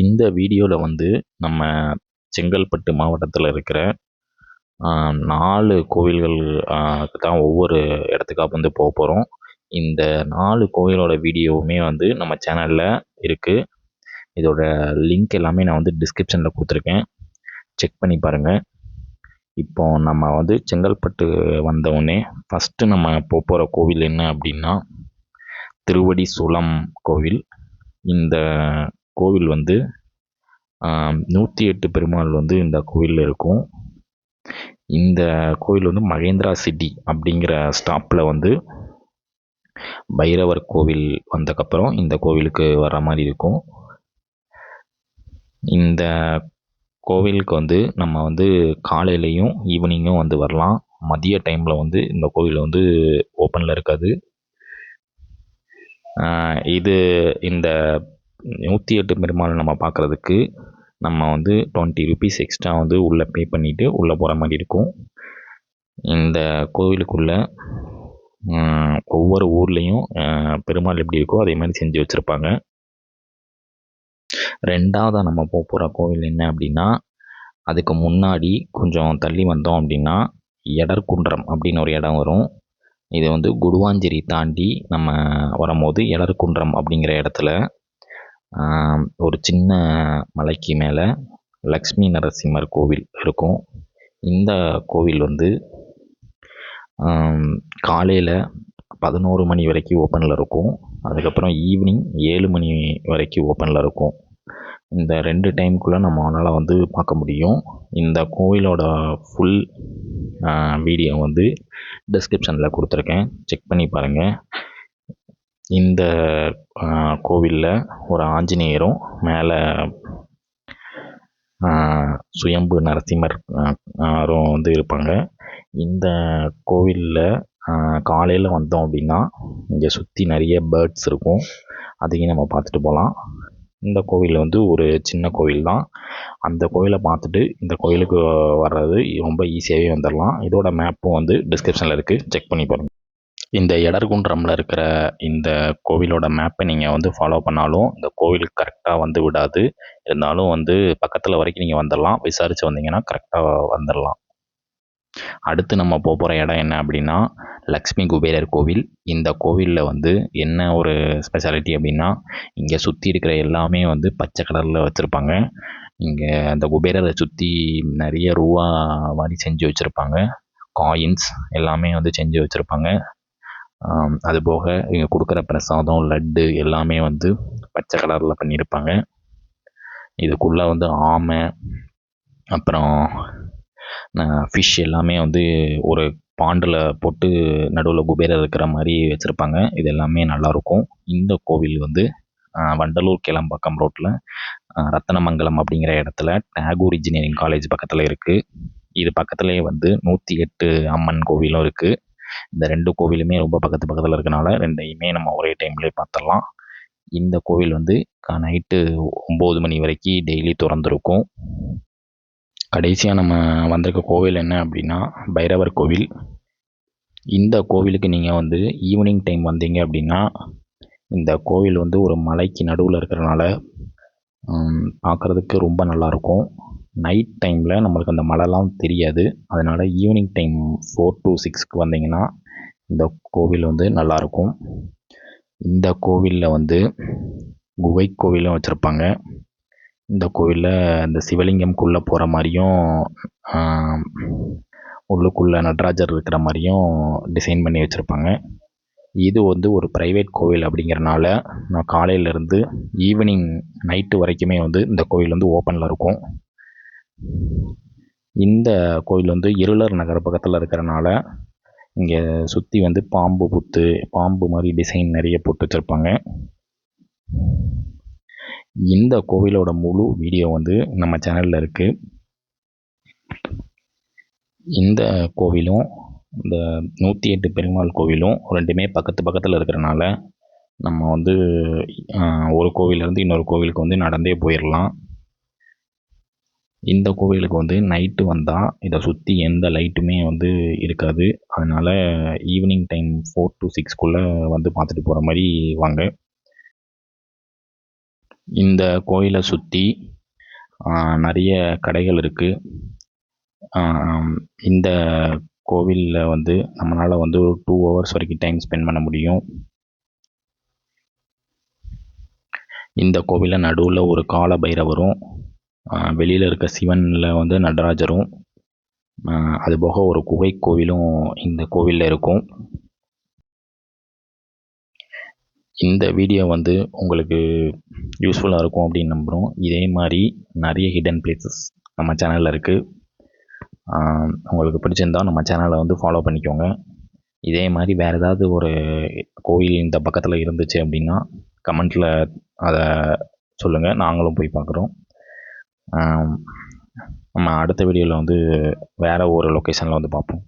இந்த வீடியோவில் வந்து நம்ம செங்கல்பட்டு மாவட்டத்தில் இருக்கிற நாலு கோவில்கள் தான் ஒவ்வொரு இடத்துக்காக வந்து போக போகிறோம் இந்த நாலு கோவிலோட வீடியோவுமே வந்து நம்ம சேனலில் இருக்குது இதோட லிங்க் எல்லாமே நான் வந்து டிஸ்கிரிப்ஷனில் கொடுத்துருக்கேன். செக் பண்ணி பாருங்கள் இப்போ நம்ம வந்து செங்கல்பட்டு வந்தவுடனே ஃபஸ்ட்டு நம்ம போக போகிற கோவில் என்ன அப்படின்னா திருவடி சுளம் கோவில். இந்த கோவில் வந்து நூற்றி எட்டு பெருமாள் வந்து இந்த கோவிலில் இருக்கும். இந்த கோவில் வந்து மகேந்திரா சிட்டி அப்படிங்கிற ஸ்டாப்பில் வந்து பைரவர் கோவில் வந்ததுக்கப்புறம் இந்த கோவிலுக்கு வர மாதிரி இருக்கும். இந்த கோவிலுக்கு வந்து நம்ம வந்து காலையிலையும் ஈவினிங்கும் வந்து வரலாம். மதிய டைமில் வந்து இந்த கோவில் வந்து ஓப்பனில் இருக்காது. இது இந்த நூற்றி எட்டு பெருமாள் நம்ம பார்க்குறதுக்கு நம்ம வந்து டுவெண்ட்டி ருபீஸ் எக்ஸ்ட்ரா வந்து உள்ளே பே பண்ணிவிட்டு உள்ளே போகிற மாதிரி இருக்கும். இந்த கோவிலுக்குள்ளே ஒவ்வொரு ஊர்லேயும் பெருமாள் எப்படி இருக்கோ அதே மாதிரி செஞ்சு வச்சுருப்பாங்க. ரெண்டாவதாக நம்ம போக போகிற கோவில் என்ன அப்படின்னா அதுக்கு முன்னாடி கொஞ்சம் தள்ளி வந்தோம் அப்படின்னா எடர்குன்றம் அப்படின்னு ஒரு இடம் வரும். இது வந்து குடுவாஞ்சேரி தாண்டி நம்ம வரும்போது எடற்குன்றம் அப்படிங்கிற இடத்துல ஒரு சின்ன மலைக்கு மேலே லக்ஷ்மி நரசிம்மர் கோவில் இருக்கும். இந்த கோவில் வந்து காலையில் பதினோரு மணி வரைக்கும் ஓப்பனில் இருக்கும். அதுக்கப்புறம் ஈவினிங் ஏழு மணி வரைக்கும் ஓப்பனில் இருக்கும். இந்த ரெண்டு டைமுக்குள்ளே நம்மளால் வந்து பார்க்க முடியும். இந்த கோவிலோட ஃபுல் வீடியோ வந்து டிஸ்கிரிப்ஷனில் கொடுத்துருக்கேன். செக் பண்ணி பாருங்கள் இந்த கோவிலில் ஒரு ஆஞ்சநேயரும் மேலே சுயம்பு நரசிம்மர் வந்து இருப்பாங்க. இந்த கோவிலில் காலையில் வந்தோம் அப்படின்னா இங்கே சுற்றி நிறைய பேர்ட்ஸ் இருக்கும். அதையும் நம்ம பார்த்துட்டு போகலாம் இந்த கோவில் வந்து ஒரு சின்ன கோவில் தான். அந்த கோவிலை பார்த்துட்டு இந்த கோவிலுக்கு வர்றது ரொம்ப ஈஸியாகவே வந்துடலாம் இதோட மேப்பும் வந்து டிஸ்கிரிப்ஷனில் இருக்குது செக் பண்ணி பாருங்கள் இந்த எடர்குன்றமில் இருக்கிற இந்த கோவிலோட மேப்பை நீங்கள் வந்து ஃபாலோ பண்ணாலும் இந்த கோவில் கரெக்டாக வந்து விடாது. இருந்தாலும் வந்து பக்கத்தில் வரைக்கும் நீங்கள் வந்துடலாம் விசாரித்து வந்தீங்கன்னா கரெக்டாக வந்துடலாம் அடுத்து நம்ம போக போகிற இடம் என்ன அப்படின்னா லக்ஷ்மி குபேரர் கோவில். இந்த கோவிலில் வந்து என்ன ஒரு ஸ்பெஷாலிட்டி அப்படின்னா இங்கே சுற்றி இருக்கிற எல்லாமே வந்து பச்சை கலரில் வச்சுருப்பாங்க. இங்கே அந்த குபேரரை சுற்றி நிறைய ரூபா மாதிரி செஞ்சு வச்சுருப்பாங்க. காயின்ஸ் எல்லாமே வந்து செஞ்சு வச்சுருப்பாங்க. அது போக இங்கே கொடுக்குற பிரசாதம் லட்டு எல்லாமே வந்து பச்சை கலரில் பண்ணியிருப்பாங்க இதுக்குள்ளே வந்து ஆமை அப்புறம் ஃபிஷ் எல்லாமே வந்து ஒரு பாண்டில் போட்டு நடுவில் குபேரர் இருக்கிற மாதிரி வச்சுருப்பாங்க. இது எல்லாமே நல்லாயிருக்கும் இந்த கோவில் வந்து வண்டலூர் கிளம்பாக்கம் ரோட்டில் ரத்தனமங்கலம் அப்படிங்கிற இடத்துல டேகூர் இன்ஜினியரிங் காலேஜ் பக்கத்தில் இருக்குது இது பக்கத்துலேயே வந்து நூற்றி எட்டு அம்மன் கோவிலும் இருக்குது இந்த ரெண்டு கோவிலுமே ரொம்ப பக்கத்து பக்கத்தில் இருக்கனால ரெண்டையுமே நம்ம ஒரே டைம்லேயே பார்த்துடலாம் இந்த கோவில் வந்து நைட்டு ஒம்பது மணி வரைக்கும் டெய்லி திறந்துருக்கும். கடைசியாக நம்ம வந்திருக்க கோவில் என்ன அப்படின்னா பைரவர் கோவில். இந்த கோவிலுக்கு நீங்கள் வந்து ஈவினிங் டைம் வந்தீங்க அப்படின்னா இந்த கோவில் வந்து ஒரு மலைக்கு நடுவில் இருக்கிறனால பார்க்குறதுக்கு ரொம்ப நல்லாயிருக்கும் நைட் டைமில் நம்மளுக்கு அந்த மழைலாம் தெரியாது. அதனால் ஈவினிங் டைம் ஃபோர் டு சிக்ஸ்க்கு வந்தீங்கன்னா இந்த கோவில் வந்து நல்லாயிருக்கும் இந்த கோவிலில் வந்து குகை கோவிலும் வச்சுருப்பாங்க. இந்த கோவிலில் இந்த சிவலிங்கம்குள்ளே போகிற மாதிரியும் உள்ளுக்குள்ளே நடராஜர் இருக்கிற மாதிரியும் டிசைன் பண்ணி வச்சுருப்பாங்க. இது வந்து ஒரு ப்ரைவேட் கோவில் அப்படிங்கிறனால நான் காலையிலேருந்து ஈவினிங் நைட்டு வரைக்குமே வந்து இந்த கோவில் வந்து ஓப்பனில் இருக்கும். இந்த கோவில் வந்து இருளர் நகர் பக்கத்தில் இருக்கிறனால இங்கே சுற்றி வந்து பாம்பு புத்து பாம்பு மாதிரி டிசைன் நிறைய போட்டு வச்சுருப்பாங்க. இந்த கோவிலோட முழு வீடியோ வந்து நம்ம சேனலில் இருக்குது இந்த கோவிலும் இந்த நூற்றி எட்டு பெருமாள் கோவிலும் ரெண்டுமே பக்கத்து பக்கத்தில் இருக்கிறனால நம்ம வந்து ஒரு கோவிலேருந்து இன்னொரு கோவிலுக்கு வந்து நடந்தே போயிடலாம் இந்த கோவிலுக்கு வந்து நைட்டு வந்தால் இதை சுற்றி எந்த லைட்டுமே வந்து இருக்காது. அதனால் ஈவினிங் டைம் ஃபோர் டு சிக்ஸ்க்குள்ளே வந்து பார்த்துட்டு போகிற மாதிரி வாங்க. இந்த கோயிலை சுற்றி நிறைய கடைகள் இருக்குது இந்த கோவிலில் வந்து நம்மளால் வந்து ஒரு டூ ஹவர்ஸ் வரைக்கும் டைம் ஸ்பெண்ட் பண்ண முடியும். இந்த கோவிலில் நடுவில் ஒரு கால பைரவரும் வெளியில் இருக்க சிவனில் வந்து நடராஜரும் அதுபோக ஒரு குகை கோவிலும் இந்த கோவிலில் இருக்கும். இந்த வீடியோ வந்து உங்களுக்கு யூஸ்ஃபுல்லாக இருக்கும் அப்படின்னு நம்புகிறோம் இதே மாதிரி நிறைய ஹிடன் பிளேசஸ் நம்ம சேனலில் இருக்குது உங்களுக்கு பிடிச்சிருந்தா நம்ம சேனலை வந்து ஃபாலோ பண்ணிக்கோங்க. இதே மாதிரி வேறு ஏதாவது ஒரு கோவில் இந்த பக்கத்தில் இருந்துச்சு அப்படின்னா கமெண்ட்டில் அதை சொல்லுங்கள் நாங்களும் போய் பார்க்குறோம். நம்ம அடுத்த வீடியோவில் வந்து வேறு ஒரு லொக்கேஷனில் வந்து பார்ப்போம்.